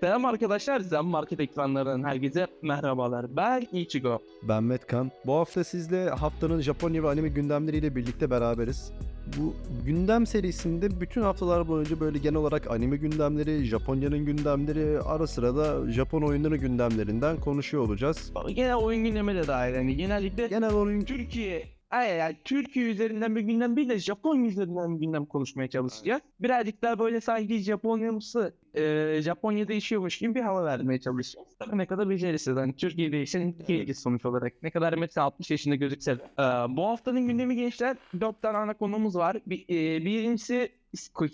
Selam arkadaşlar, Zen Market ekranlarından herkese merhabalar. Ben Ichigo. Ben Metkan. Bu hafta sizle haftanın Japonya ve anime gündemleriyle birlikte beraberiz. Bu gündem serisinde bütün haftalar boyunca böyle genel olarak anime gündemleri, Japonya'nın gündemleri, ara sıra da Japon oyunları gündemlerinden konuşuyor olacağız. Genel oyun gündemi de dahil. Yani genellikle Genel oyun Türkiye, ay yani Türkiye üzerinden bir gündem değil de Japonya üzerinden bir gündem konuşmaya çalışacağız. Birazcık daha böyle sanki Japonya'msı, e, Japonya'da yaşıyormuş gibi bir hava vermeye çalışacağız. Tabii ne kadar beceriksiz. Yani Türkiye'de yaşayan Türkiye'de sonuç olarak. Ne kadar mesela 60 yaşında gözükse de. E, bu haftanın gündemi gençler 4 tane ana konumuz var. Bir, e, birincisi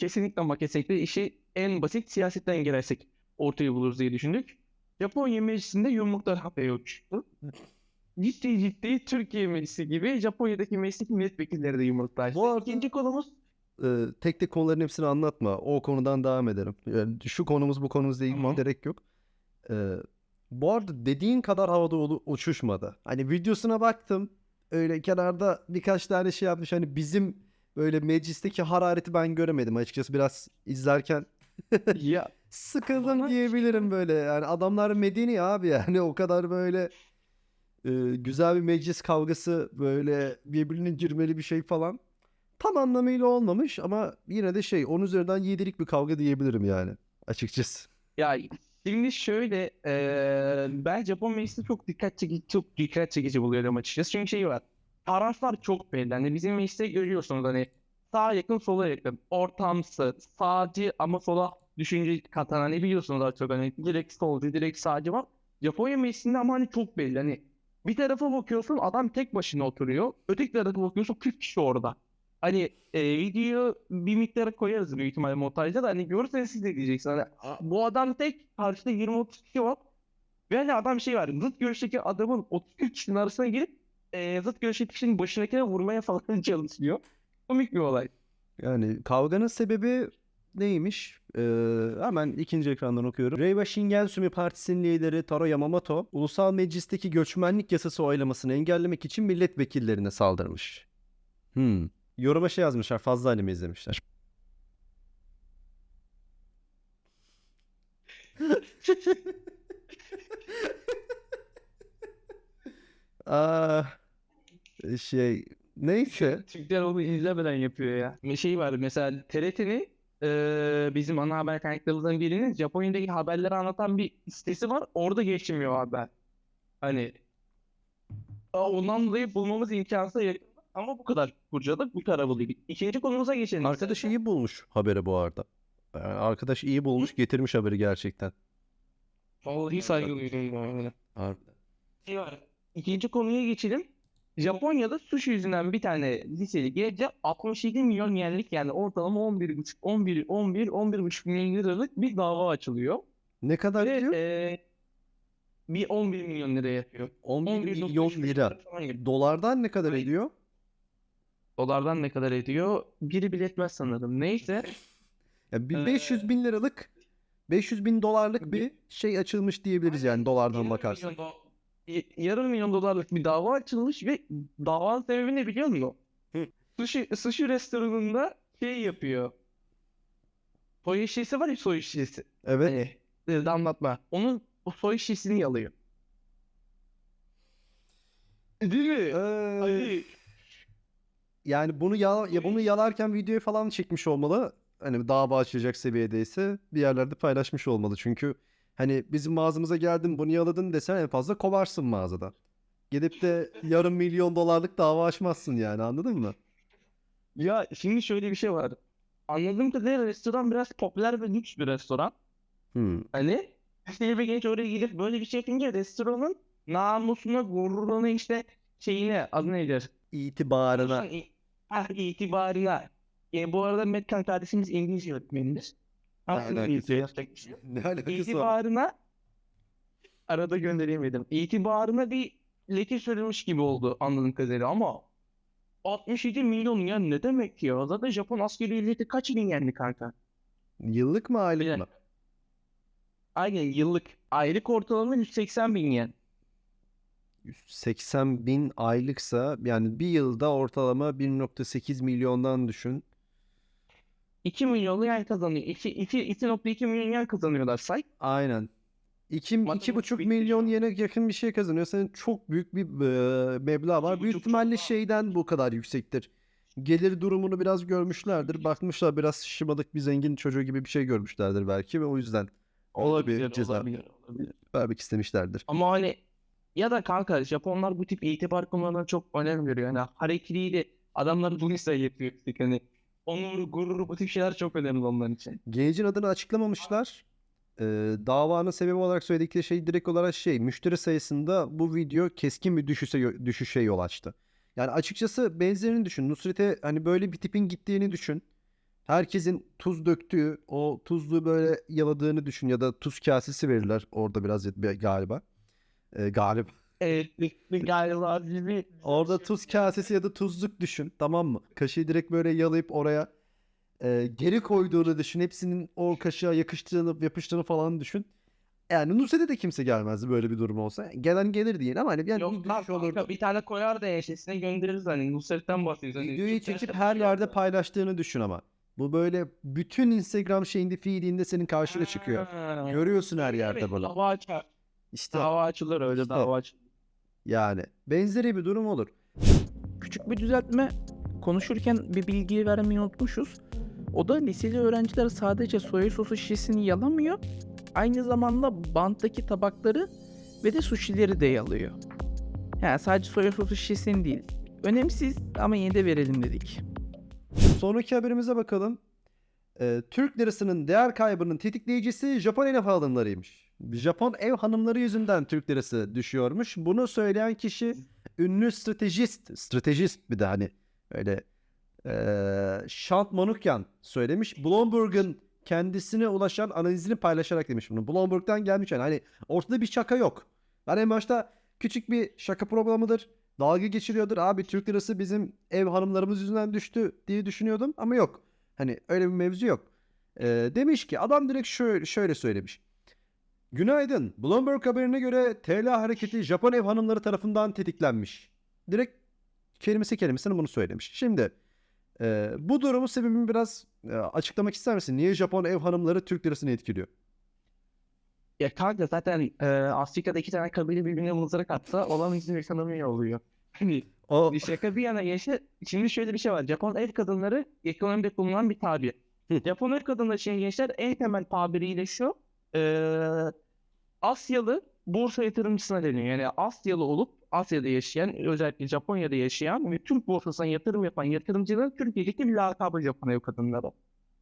kesinlikle ama kesinlikle işi en basit siyasetten girersek ortaya buluruz diye düşündük. Japonya meclisinde yumruklar haberi uçtu. Ciddi ciddi Türkiye meclisi gibi Japonya'daki meclis milletvekilleri de yumruklar. Bu arada- İkinci konumuz e, tek tek konuların hepsini anlatma. O konudan devam edelim. Yani şu konumuz bu konumuz değil Tamam. gerek yok. E, bu arada dediğin kadar havada uçuşmadı. Hani videosuna baktım. Öyle kenarda birkaç tane şey yapmış. Hani bizim böyle meclisteki harareti ben göremedim açıkçası biraz izlerken ya sıkıldım diyebilirim böyle. Yani adamlar medeni abi yani o kadar böyle e, güzel bir meclis kavgası böyle birbirine girmeli bir şey falan. Tam anlamıyla olmamış ama yine de şey 10 üzerinden 7'lik bir kavga diyebilirim yani açıkçası. ya şimdi şöyle eee ben Japon meclisi çok dikkat çekici çok dikkat çekici buluyorum açıkçası. Çünkü şey var. Taraflar çok belli. Hani bizim mecliste görüyorsunuz hani sağa yakın sola yakın. Ortamsı, sağcı ama sola düşünce katan hani biliyorsunuz çok hani direkt solcu, direkt sağcı var. Japonya meclisinde ama hani çok belli. Hani bir tarafa bakıyorsun adam tek başına oturuyor. Öteki tarafa bakıyorsun 40 kişi orada. Hani e, videoyu bir miktara koyarız büyük ihtimalle montajda da hani görürseniz siz de diyeceksiniz. Hani "Aa, bu adam tek karşıda 20-30 kişi var. Ve hani adam şey var zıt görüşteki adamın 30 kişinin arasına girip e, zıt görüşteki kişinin başındakine vurmaya falan çalışıyor. Komik bir olay. Yani kavganın sebebi neymiş? Ee, hemen ikinci ekrandan okuyorum. Reiwa Shingensumi Partisi'nin lideri Taro Yamamoto, ulusal meclisteki göçmenlik yasası oylamasını engellemek için milletvekillerine saldırmış. Hmm. Yoruma şey yazmışlar, fazla anime izlemişler. Aa, şey, neyse. Türkler onu izlemeden yapıyor ya. Bir şey var mesela TRT'nin e, bizim ana haber kaynaklarımızdan birinin Japonya'daki haberleri anlatan bir sitesi var. Orada geçmiyor haber. Hani ondan dolayı bulmamız imkansız yakın. Ama bu kadar kurcaladık, bu kadar değil. İkinci konumuza geçelim. Arkadaş iyi bulmuş haberi bu arada. Yani arkadaş iyi bulmuş, getirmiş haberi gerçekten. Vallahi saygı duyuyorum yani. Harbiden. Şey var. İkinci konuya geçelim. Japonya'da sushi yüzünden bir tane liseli gece 67 milyon yenlik yani ortalama 11,5 11 11 11,5 milyon liralık bir dava açılıyor. Ne kadar Ve diyor? e, bir 11 milyon lira yapıyor. 11 11,5 milyon lira. yapıyor. Dolardan ne kadar ediyor? Dolardan ne kadar ediyor? Biri bile etmez sanırım. Neyse. Ya bir Ee, 500 bin liralık 500 bin dolarlık bir şey açılmış diyebiliriz yani dolardan bakarsan. Yarım milyon dolarlık bir dava açılmış ve davanın sebebi ne biliyor musun? Hı. Sushi, sushi restoranında şey yapıyor. Soy şişesi var ya soy şişesi. Evet. Hani e, anlatma. Onun o soy şişesini yalıyor. Değil mi? Ee, Ay, yani bunu ya, ya bunu yalarken videoyu falan çekmiş olmalı. Hani dava açacak seviyedeyse bir yerlerde paylaşmış olmalı. Çünkü hani bizim mağazamıza geldin bunu yaladın desen en fazla kovarsın mağazadan. Gidip de yarım milyon dolarlık dava açmazsın yani anladın mı? Ya şimdi şöyle bir şey var. Anladığım kadarıyla restoran biraz popüler ve lüks bir restoran. Hmm. Hani işte bir genç oraya gidip böyle bir şey yapınca restoranın namusuna, gururuna işte şeyine adı nedir? İtibarına. Ah itibarına. E, bu arada Metkan kardeşimiz İngilizce öğretmenimiz. Alakası var? Ne alakası var? İtibarına arada gönderemedim. İtibarına bir leke sürülmüş gibi oldu anladığım kadarıyla ama 67 milyon ya ne demek ya? Zaten Japon askeri ücreti kaç bin yendi kanka? Yıllık mı aylık Bir mı? Aynen yıllık. Aylık ortalama 180 bin yen. 80 bin aylıksa yani bir yılda ortalama 1.8 milyondan düşün. 2 milyon yen kazanıyor. 2, 2, 2.2 milyon yen kazanıyorlar say. Aynen. 2 Matematik 2,5 bitti milyon yene yakın bir şey kazanıyor. Senin çok büyük bir e, meblağ var. Büyük ihtimalle şeyden bu kadar yüksektir. Gelir durumunu biraz görmüşlerdir. Bakmışlar biraz şımadık bir zengin çocuğu gibi bir şey görmüşlerdir belki ve o yüzden olabilir ceza olabilir, olabilir. vermek istemişlerdir. Ama hani ya da kanka Japonlar bu tip itibar konularına çok önem veriyor. Yani hareketiyle adamlar bunu ise yapıyor. Onuru, gururu bu tip şeyler çok önemli onlar için. Gencin adını açıklamamışlar. Ee, davanın sebebi olarak söyledikleri şey direkt olarak şey müşteri sayısında bu video keskin bir düşüşe, düşüşe yol açtı. Yani açıkçası benzerini düşün. Nusret'e hani böyle bir tipin gittiğini düşün. Herkesin tuz döktüğü, o tuzlu böyle yaladığını düşün ya da tuz kasesi verirler orada biraz galiba. Ee, galiba. Evet, bir, galiba Orada tuz kasesi ya da tuzluk düşün tamam mı? Kaşığı direkt böyle yalayıp oraya e, geri koyduğunu düşün. Hepsinin o kaşığa yakıştığını yapıştığını falan düşün. Yani Nusret'e de kimse gelmezdi böyle bir durum olsa. Gelen gelir diye ama hani yani Yok bir düşüş olurdu. bir tane koyar da eşesine göndeririz hani Nusret'ten bahsediyoruz. Hani Videoyu çekip her bir yerde şey paylaştığını düşün ama. Bu böyle bütün Instagram şeyinde feedinde senin karşına çıkıyor. Görüyorsun her yerde Evet, bunu. Dava açar. İşte Dava açılır öyle İşte. dava açılır. Yani benzeri bir durum olur. Küçük bir düzeltme. Konuşurken bir bilgiyi vermeyi unutmuşuz. O da liseli öğrenciler sadece soya sosu şişesini yalamıyor. Aynı zamanda banttaki tabakları ve de sushileri de yalıyor. Yani sadece soya sosu şişesini değil. Önemsiz ama yine de verelim dedik. Sonraki haberimize bakalım. Ee, Türk lirasının değer kaybının tetikleyicisi Japon hanımlarıymış. Japon ev hanımları yüzünden Türk lirası düşüyormuş. Bunu söyleyen kişi ünlü stratejist, stratejist bir de hani öyle Şant Manukyan söylemiş. Bloomberg'un kendisine ulaşan analizini paylaşarak demiş bunu. Bloomberg'dan gelmiş yani hani ortada bir şaka yok. Ben en başta küçük bir şaka programıdır. Dalga geçiriyordur. Abi Türk lirası bizim ev hanımlarımız yüzünden düştü diye düşünüyordum ama yok. Hani öyle bir mevzu yok. Eee, demiş ki adam direkt şöyle, şöyle söylemiş. Günaydın. Bloomberg haberine göre TL hareketi Japon ev hanımları tarafından tetiklenmiş. Direkt kelimesi kelimesine bunu söylemiş. Şimdi e, bu durumun sebebini biraz e, açıklamak ister misin? Niye Japon ev hanımları Türk lirasını etkiliyor? Ya kanka zaten e, Afrika'da iki tane kabile birbirine mızrak atsa olan izin ekonomi oluyor. Hani O bir şaka bir yana yaşa. Şimdi şöyle bir şey var. Japon ev kadınları ekonomide kullanılan bir tabir. Japon ev kadınları için gençler en temel tabiriyle şu. E, Asyalı borsa yatırımcısına deniyor. Yani Asyalı olup Asya'da yaşayan özellikle Japonya'da yaşayan ve Türk borsasına yatırım yapan yatırımcıların Türkiye'deki bir lakabı Japon ev kadınları.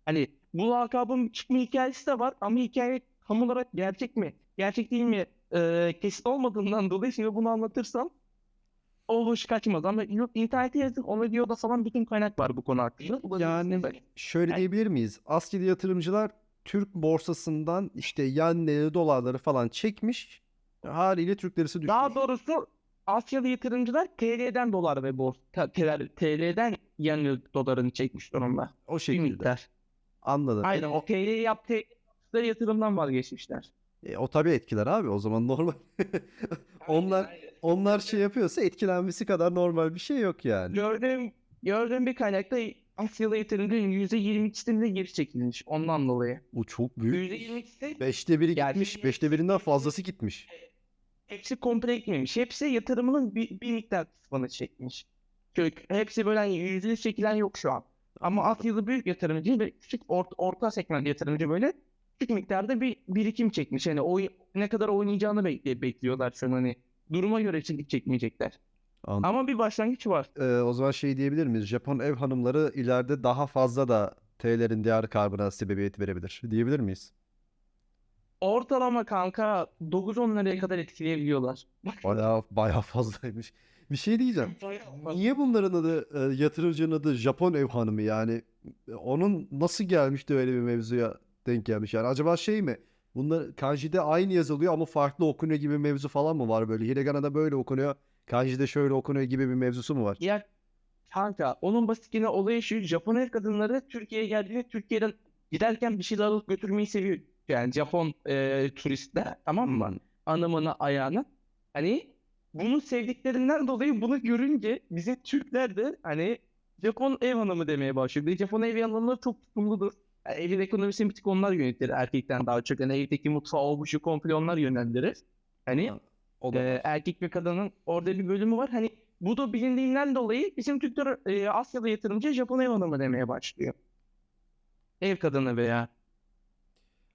Hani bu lakabın çıkma hikayesi de var ama hikaye tam olarak gerçek mi? Gerçek değil mi? E, kesin olmadığından dolayı şimdi bunu anlatırsam o hoş kaçmaz ama yok internete yazın o videoda falan bütün kaynak var bu konu hakkında. Yani şöyle Yani- diyebilir miyiz? Asya'da yatırımcılar Türk borsasından işte yenleri, dolarları falan çekmiş. Haliyle Türk lirası düşmüş. Daha doğrusu Asyalı yatırımcılar TL'den dolar ve borsa TL, TL'den yani dolarını çekmiş durumda. O şekilde. Anladım. Aynen o TL yaptığı yatırımdan vazgeçmişler. E, o tabii etkiler abi. O zaman normal. onlar onlar şey yapıyorsa etkilenmesi kadar normal bir şey yok yani. Gördüğüm, gördüğüm bir kaynakta Asyalı yatırımcının %22'sinde geri çekilmiş ondan dolayı. O çok büyük. %22'si Beşte biri Yani gitmiş. Beşte birinden fazlası gitmiş. hepsi komple gitmemiş. Hepsi yatırımının bir, bir miktar kısmını çekmiş. Çünkü hepsi böyle hani yüzde çekilen yok şu an. Ama Asyalı büyük yatırımcı ve küçük orta, orta segment yatırımcı böyle küçük miktarda bir birikim çekmiş. Yani o ne kadar oynayacağını bekle, bekliyorlar şu an hani. Duruma göre çekip çekmeyecekler. Anladım. Ama bir başlangıç var. Ee, o zaman şey diyebilir miyiz? Japon ev hanımları ileride daha fazla da TL'lerin değer kaybına sebebiyet verebilir. Diyebilir miyiz? Ortalama kanka 9-10 liraya kadar etkileyebiliyorlar. Bayağı, bayağı fazlaymış. Bir şey diyeceğim. Niye bunların adı e, yatırımcının adı Japon ev hanımı yani onun nasıl gelmişti öyle bir mevzuya denk gelmiş yani acaba şey mi bunlar kanji'de aynı yazılıyor ama farklı okunuyor gibi mevzu falan mı var böyle Hiraganna'da böyle okunuyor kanji'de şöyle okunuyor gibi bir mevzusu mu var? Ya kanka onun basit yine olayı şu Japon ev kadınları Türkiye'ye geldiğinde Türkiye'den giderken bir şeyler alıp götürmeyi seviyor. Yani Japon e, turistler tamam mı? Hmm. Anamına ayağına. Hani bunu sevdiklerinden dolayı bunu görünce bize Türkler de hani Japon ev hanımı demeye de Japon ev hanımları çok tutumludur. Yani evin ekonomisini bir tık onlar yönetir erkekten daha çok. Yani evdeki mutfağı o komple onlar yönlendirir. Hani O da e, erkek ve kadının orada bir bölümü var. Hani bu da bilindiğinden dolayı bizim Türkler e, Asya'da yatırımcı Japon ev hanımı demeye başlıyor. Ev kadını veya.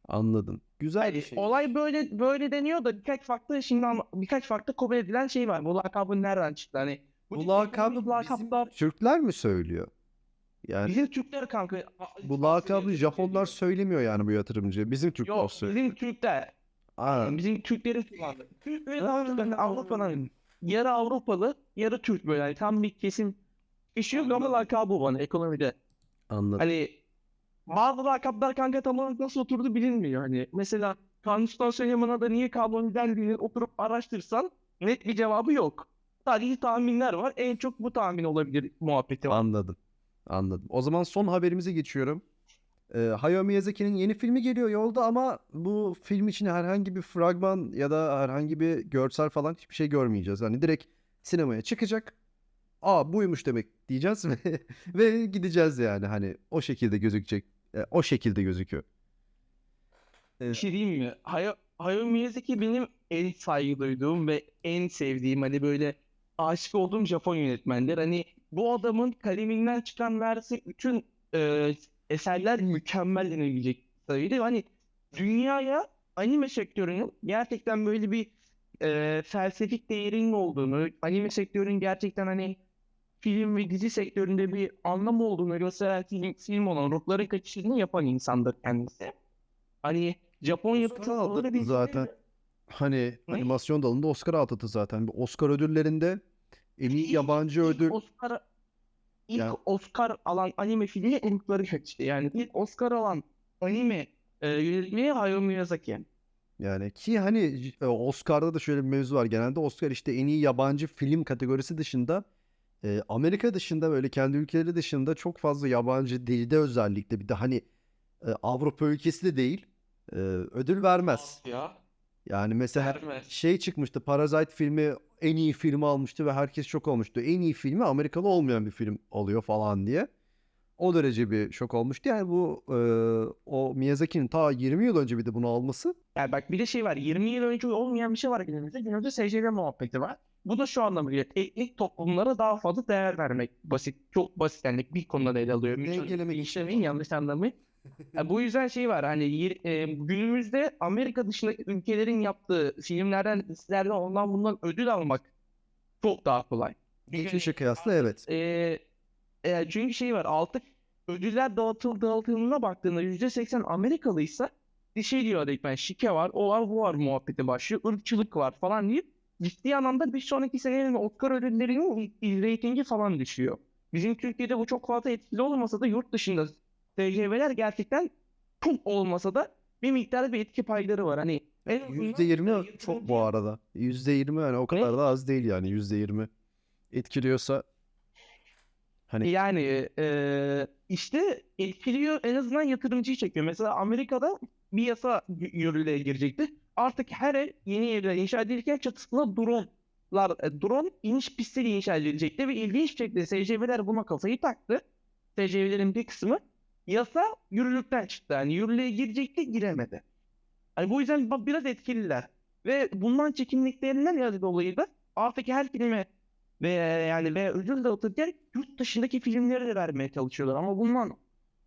anladım. Güzel bir Hani şey. olay böyle böyle deniyor da birkaç farklı şimdi birkaç farklı kabul edilen şey var. Bu lakabın nereden çıktı? Hani Bu tip lakabı ekonomik bizim lakaplar Türkler mi söylüyor? Yani bizim Türkler kanka. bu lakabı Japonlar söylemiyor yani bu yatırımcı. Bizim Türkler Yok söylüyor. bizim Türkler. Yani bizim Türklerin kullandığı. Türk ve yani Avrupa'nın yarı Avrupalı yarı Türk böyle. Yani tam bir kesim kişi yok ama lakabı bana ekonomide. anladım. Hani bazı lakaplar kanka tam olarak nasıl oturdu bilinmiyor. Hani mesela Kanuni Süleyman'a da niye kanuniden diye oturup araştırsan net bir cevabı yok. Sadece tahminler var. En çok bu tahmin olabilir muhabbeti var. Anladım. Anladım. O zaman son haberimize geçiyorum. Ee, Hayao Miyazaki'nin yeni filmi geliyor yolda ama bu film için herhangi bir fragman ya da herhangi bir görsel falan hiçbir şey görmeyeceğiz. Hani direkt sinemaya çıkacak. Aa buymuş demek diyeceğiz ve, ve gideceğiz yani hani o şekilde gözükecek. E, o şekilde gözüküyor. Bir şey diyeyim mi? Hayao, Hayao Miyazaki benim en saygı duyduğum ve en sevdiğim hani böyle aşık olduğum Japon yönetmenler. Hani bu adamın kaleminden çıkan versi bütün e, eserler mükemmel denebilecek sayıda. Hani dünyaya anime sektörünün gerçekten böyle bir e, felsefik değerinin olduğunu, anime sektörünün gerçekten hani film ve dizi sektöründe bir anlam olduğunu gösteren film, film olan ruhların kaçışını yapan insandır kendisi. Hani Japon yapıtı olarak zaten. Hani Ne? animasyon dalında Oscar aldı zaten. Bir Oscar ödüllerinde en iyi yabancı ödül Oscar, ilk Yani- Oscar alan anime filmi Ruhları Kaçtı. Yani ilk Oscar alan anime e, yönetmeni Hayao Miyazaki. Yani ki hani e, Oscar'da da şöyle bir mevzu var. Genelde Oscar işte en iyi yabancı film kategorisi dışında e, Amerika dışında böyle kendi ülkeleri dışında çok fazla yabancı dilde özellikle bir de hani e, Avrupa ülkesi de değil e, ödül vermez. Ya. Yani mesela Vermez. şey çıkmıştı Parasite filmi en iyi filmi almıştı ve herkes şok olmuştu. En iyi filmi Amerikalı olmayan bir film alıyor falan diye. O derece bir şok olmuştu. Yani bu e, o Miyazaki'nin ta 20 yıl önce bir de bunu alması Yani bak bir de şey var. 20 yıl önce olmayan bir şey var günümüzde. Günümüzde SCV muhabbeti var. Bu da şu anlamda geliyor. Etnik toplumlara daha fazla değer vermek. Basit. Çok basit. Yani bir konuda ele alıyor. Dengelemek için İşlemeyin yanlış anlamayın. Ya bu yüzden şey var hani e, günümüzde Amerika dışındaki ülkelerin yaptığı filmlerden, dizilerden ondan bundan ödül almak çok daha kolay. geçmişe kıyasla evet. E, e, çünkü şey var artık ödüller dağıtıl dağıtıldığına baktığında %80 Amerikalıysa bir şey diyor direkt ben şike var, o var, bu var muhabbeti başlıyor. ırkçılık var falan deyip ciddi anlamda bir sonraki senenin Oscar ödüllerinin reytingi falan düşüyor. Bizim Türkiye'de bu çok fazla etkili olmasa da yurt dışında TCV'ler gerçekten çok olmasa da bir miktar bir etki payları var. Hani en azından %20 çok bu arada. %20 yani o kadar da az değil yani %20 etkiliyorsa hani Yani eee, işte etkiliyor en azından yatırımcıyı çekiyor. Mesela Amerika'da bir yasa yürürlüğe girecekti. Artık her ev yeni evler inşa edilirken çatısına drone'lar, e, drone iniş pistleri inşa edilecekti ve ilginç bir şekilde SCV'ler buna kafayı taktı. SCV'lerin bir kısmı yasa yürürlükten çıktı. Yani yürürlüğe girecekti giremedi. Hani bu yüzden biraz etkililer. Ve bundan çekindiklerinin ya dolayı da artık her filme ve yani ve ödül dağıtırken yurt dışındaki filmleri de vermeye çalışıyorlar. Ama bundan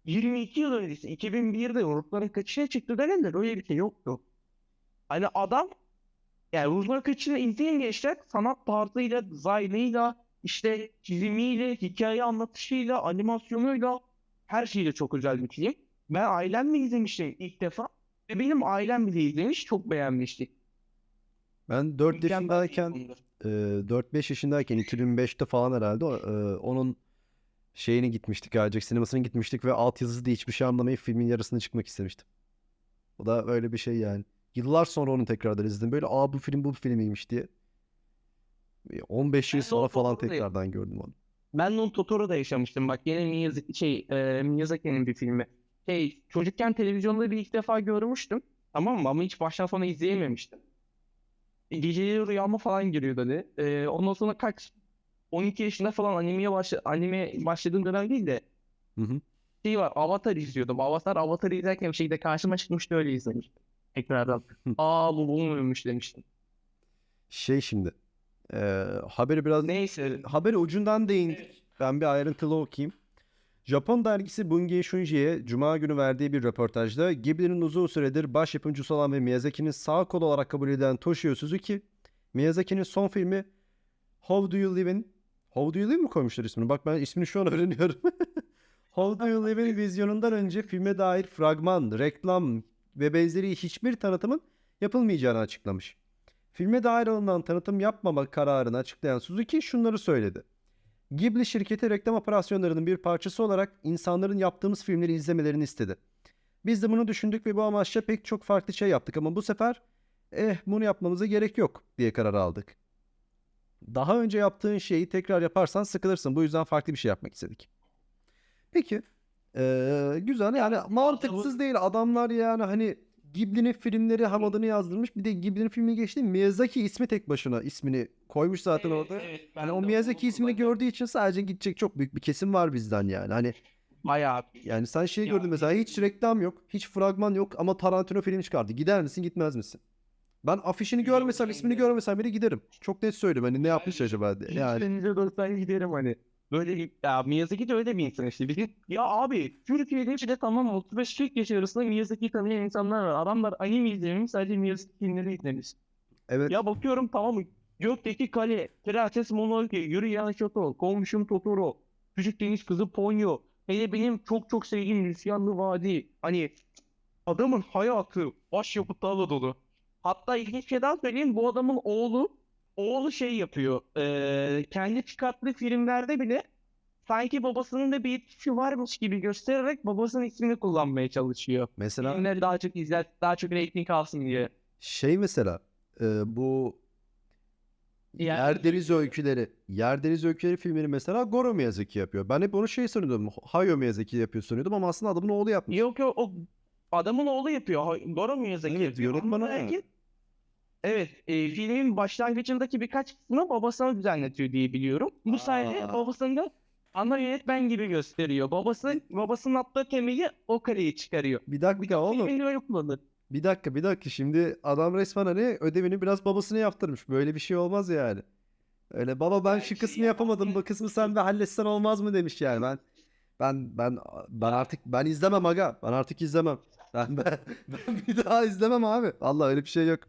22 yıl öncesi 2001'de Ruhların Kaçışı'na çıktı dönemde öyle bir şey yoktu. Hani adam yani Ruhların Kaçışı'nı izleyen gençler sanat tarzıyla, dizaynıyla, işte çizimiyle, hikaye anlatışıyla, animasyonuyla her şeyle çok özel bir film. Ben ailemle izlemiştim ilk defa. Ve benim ailem bile izlemiş, çok beğenmişti. ben 4 Mükemmel yaşındayken e, 4-5 yaşındayken 2005'te falan herhalde e, onun şeyini gitmiştik gelecek sinemasına gitmiştik ve altyazısı diye hiçbir şey anlamayıp filmin yarısına çıkmak istemiştim. O da öyle bir şey yani. Yıllar sonra onu tekrardan izledim. Böyle aa bu film bu filmiymiş diye. Bir 15 yıl Ben o sonra falan tekrardan gördüm onu. Ben onu Totoro'da yaşamıştım. Bak yine Miyazaki, şey, e, Miyazaki'nin bir filmi. Şey, çocukken televizyonda bir ilk defa görmüştüm. Tamam mı? Ama hiç baştan sona izleyememiştim. E, Geceleri rüyama falan giriyor dedi. E, ondan sonra kaç 12 yaşında falan animeye başla, anime başladığım dönem değil de Hı hı. şey var Avatar izliyordum. Avatar Avatar'ı izlerken bir şeyde karşıma çıkmıştı öyle izlemiştim. Tekrardan. Aa bu bulunmuyormuş demiştim. Şey şimdi. Eee, haberi biraz Neyse. haberi ucundan değindik. Ben bir ayrıntılı okuyayım. Japon dergisi Bungie Shunji'ye Cuma günü verdiği bir röportajda Ghibli'nin uzun süredir baş yapımcısı olan ve Miyazaki'nin sağ kolu olarak kabul edilen Toshio Suzuki, Miyazaki'nin son filmi How Do You Live'in How Do You Live mi koymuşlar ismini? Bak ben ismini şu an öğreniyorum. How Do You Live'in vizyonundan önce filme dair fragman, reklam ve benzeri hiçbir tanıtımın yapılmayacağını açıklamış. Filme dair alınan tanıtım yapmama kararını açıklayan Suzuki şunları söyledi. Ghibli şirketi reklam operasyonlarının bir parçası olarak insanların yaptığımız filmleri izlemelerini istedi. Biz de bunu düşündük ve bu amaçla pek çok farklı şey yaptık ama bu sefer eh bunu yapmamıza gerek yok diye karar aldık. Daha önce yaptığın şeyi tekrar yaparsan sıkılırsın. Bu yüzden farklı bir şey yapmak istedik. Peki. Ee, güzel yani mantıksız değil. Adamlar yani hani Ghibli'nin filmleri ham adını yazdırmış. Bir de Ghibli'nin filmi geçti. Miyazaki ismi tek başına ismini koymuş zaten orada. Yani o Miyazaki ismini gördüğü için sadece gidecek çok büyük bir kesim var bizden yani. Hani Bayağı yani sen şey gördün mesela hiç reklam yok, hiç fragman yok ama Tarantino film çıkardı. Gider misin, gitmez misin? Ben afişini görmesem, ben ismini de- görmesem bile giderim. Çok net söylüyorum hani ne yapmış acaba diye. Yani Yani. Ben giderim hani. Böyle ya Miyazaki de öyle bir insan işte. Bir, ya abi Türkiye'de işte tamam 35-40 yaş arasında Miyazaki'yi tanıyan insanlar var. Adamlar anime izlememiş sadece Miyazaki filmleri izlemiş. evet Ya bakıyorum tamam? Gökteki Kale, Prenses Mononoke, Yürüyen Şato, Komşum Totoro, Küçük Deniz Kızı Ponyo. Hele benim çok çok sevdiğim Rüzgarlı Vadi. Hani adamın hayatı başyapıtlarla dolu. Hatta ilginç şey daha söyleyeyim. Bu adamın oğlu oğlu şey yapıyor. eee, kendi çıkarttığı filmlerde bile sanki babasının da bir etkisi varmış gibi göstererek babasının ismini kullanmaya çalışıyor. mesela Filmleri daha çok izler, daha çok reyting alsın diye. şey mesela e, bu Yani- Yer Deniz Öyküleri. Yer Deniz Öyküleri filmini mesela Goro Miyazaki yapıyor. Ben hep onu şey sanıyordum. Hayao Miyazaki yapıyor sanıyordum ama aslında adamın oğlu yapmış. Yok yok o adamın oğlu yapıyor. Goro Miyazaki Evet, yapıyor. yönetmen Evet, e, filmin başlangıcındaki birkaç kısmını babasına düzenletiyor diye biliyorum. Bu sayede Aa. babasını da ana yönetmen gibi gösteriyor. Babası babasının attığı temeli o kareyi çıkarıyor. Bir dakika oğlum. Filmini öyle kullanır. Bir dakika bir dakika şimdi adam resmen hani ödevini biraz babasına yaptırmış. Böyle bir şey olmaz yani. Öyle baba ben şu kısmı yapamadım bu kısmı sen bir halletsen olmaz mı demiş yani ben ben ben ben artık ben izlemem aga ben artık izlemem ben ben, ben bir daha izlemem abi vallahi öyle bir şey yok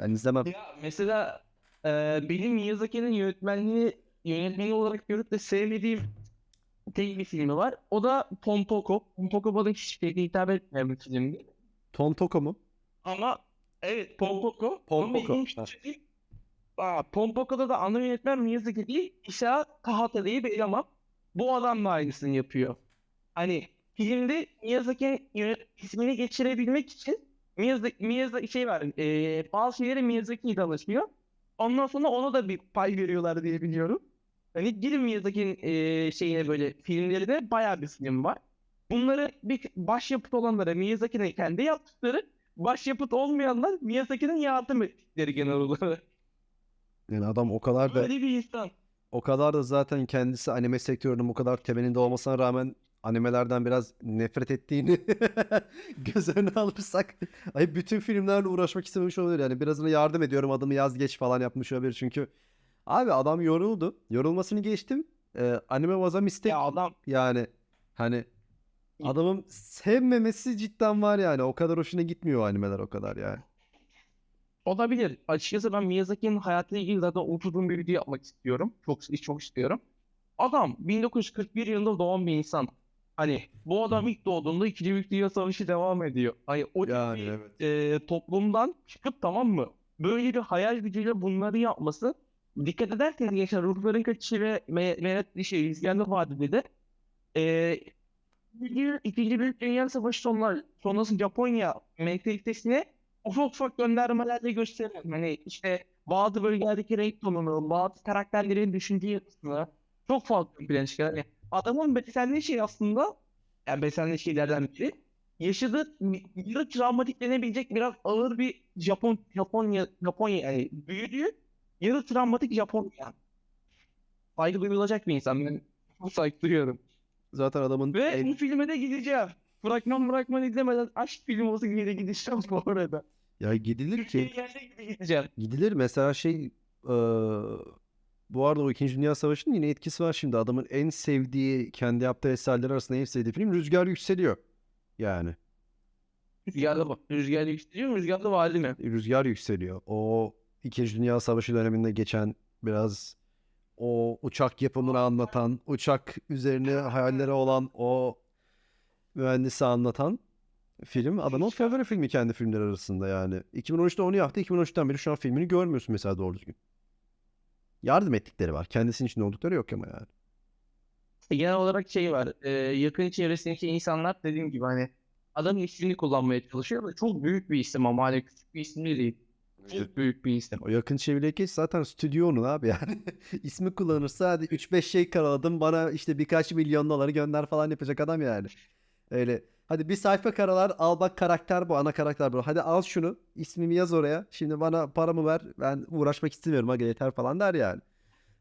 ben izlemem Ya mesela e, benim Miyazaki'nin yönetmenliği yönetmeni olarak görüp de sevmediğim tek bir filmi var. O da Pompoko. Pompoko bana hiç şeyde hitap etmeyen bir film değil. Tom Toko mu? Ama evet Pompoko. Pompoko, Ama şey değil. Aa, Pompoko'da da ana yönetmen Miyazaki değil. İsa Tahata diye bir eleman. Bu adam da aynısını yapıyor. Hani filmde Miyazaki yönet- ismini geçirebilmek için Miyazaki, Miyazaki şey var. E, bazı şeyleri Miyazaki'ye danışıyor. Ondan sonra ona da bir pay veriyorlar diye biliyorum. Hani gidin Miyazaki'nin e, şeyine böyle filmlerinde bayağı bir film var. Bunları bir başyapıt olanlara Miyazaki'nin kendi yaptıkları başyapıt olmayanlar Miyazaki'nin yardım ettikleri genel olarak. Yani adam o kadar da Böyle bir insan. o kadar da zaten kendisi anime sektörünün bu kadar temelinde olmasına rağmen animelerden biraz nefret ettiğini göz önüne alırsak ay bütün filmlerle uğraşmak istememiş olabilir. Yani birazını yardım ediyorum adımı yaz geç falan yapmış olabilir çünkü abi adam yoruldu. Yorulmasını geçtim. Ee, anime was a mistake Ya adam yani hani adamın sevmemesi cidden var yani. O kadar hoşuna gitmiyor animeler o kadar yani. olabilir. Açıkçası ben Miyazaki'nin hayatıyla ilgili zaten otuzun bir video yapmak istiyorum. Çok çok istiyorum. Adam 1941 yılında doğan bir insan. Hani bu adam ilk doğduğunda 2. Büyük Dünya Savaşı devam ediyor. Hani o Yani evet. e, toplumdan çıkıp tamam mı? Böyle bir hayal gücüyle bunları yapması dikkat ederseniz gençler ruhların kaçışı ve me merak şey izleyenler vadide de e, İkinci, İkinci Büyük Dünya Savaşı sonlar, sonrası Japonya mentalitesine ufak ufak göndermelerle gösteriyor. Hani işte bazı bölgelerdeki renk tonunu, bazı karakterlerin düşünce yapısını çok fazla bilen çıkar. Yani adamın beslendiği şey aslında yani beslendiği şeylerden biri yaşadığı yarı travmatik denebilecek biraz ağır bir Japon Japonya Japonya yani büyüdüğü yarı travmatik Japonya. Saygı duyulacak bir insan. Ben çok saygı duyuyorum. zaten adamın Ve en- bu filme de gideceğim. Fragman bırakman izlemeden aşk filmi olsa yine de gideceğim bu arada. ya gidilir ki gideceğim. gidilir mesela şey eee, bu arada o 2. Dünya Savaşı'nın yine etkisi var şimdi. Adamın en sevdiği, kendi yaptığı eserler arasında en sevdiği film Rüzgar Yükseliyor. Yani Rüzgarda bak. Rüzgarda yükseliyor mu? Rüzgarda vali mi? Rüzgar Yükseliyor. O 2. Dünya Savaşı döneminde geçen biraz o uçak yapımını anlatan, uçak üzerine hayalleri olan o mühendisi anlatan film adamın favori filmi kendi filmleri arasında yani. 2013'te onu yaptı. 2013'ten beri şu an filmini görmüyorsun mesela doğru düzgün. Yardım ettikleri var. Kendisinin içinde oldukları yok ama yani. Genel olarak şey var. e, yakın çevresindeki insanlar dediğim gibi hani adam ismini kullanmaya çalışıyor da çok büyük bir isim ama hani küçük bir isim de değil. Çok büyük bir isim. O yakın çevredeki zaten stüdyo onun abi yani. İsmi kullanırsa hadi 3-5 şey karaladım bana işte birkaç milyon doları gönder falan yapacak adam yani. Öyle hadi bir sayfa karalar al bak karakter bu ana karakter bu. Hadi al şunu ismimi yaz oraya. Şimdi bana paramı ver ben uğraşmak istemiyorum aga yeter falan der yani.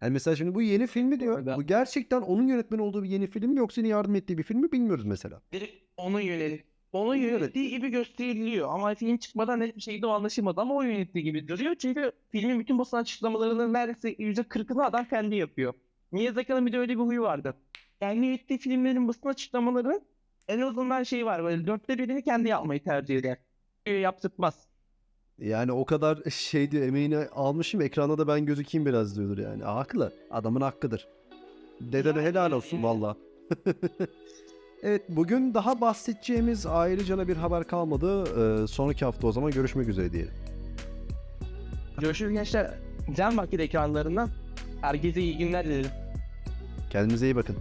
Yani mesela şimdi bu yeni filmi diyor. Orada- Bu gerçekten onun yönetmeni olduğu bir yeni film mi yoksa yine yardım ettiği bir film mi bilmiyoruz mesela. Direkt onun yönettiği. Onun yönettiği gibi gösteriliyor ama film çıkmadan net bir şekilde o anlaşılmadı ama o yönettiği gibi duruyor. Çünkü filmin bütün basın açıklamalarının neredeyse %40'ını adam kendi yapıyor. Miyazaki'nin bir de öyle bir huyu vardı. Kendi yönettiği filmlerin basın açıklamaları en azından şey var böyle dörtte birini kendi yapmayı tercih eder. Ee, Yaptırtmaz. Yani o kadar şey diyor emeğini almışım ekranda da ben gözükeyim biraz diyordur yani. Haklı. Adamın hakkıdır. Dedene helal olsun valla. evet bugün daha bahsedeceğimiz ayrıca bir haber kalmadı. Ee, sonraki hafta o zaman görüşmek üzere diyelim. Görüşürüz gençler. Can vakit ekranlarından herkese iyi günler dilerim. Kendinize iyi bakın.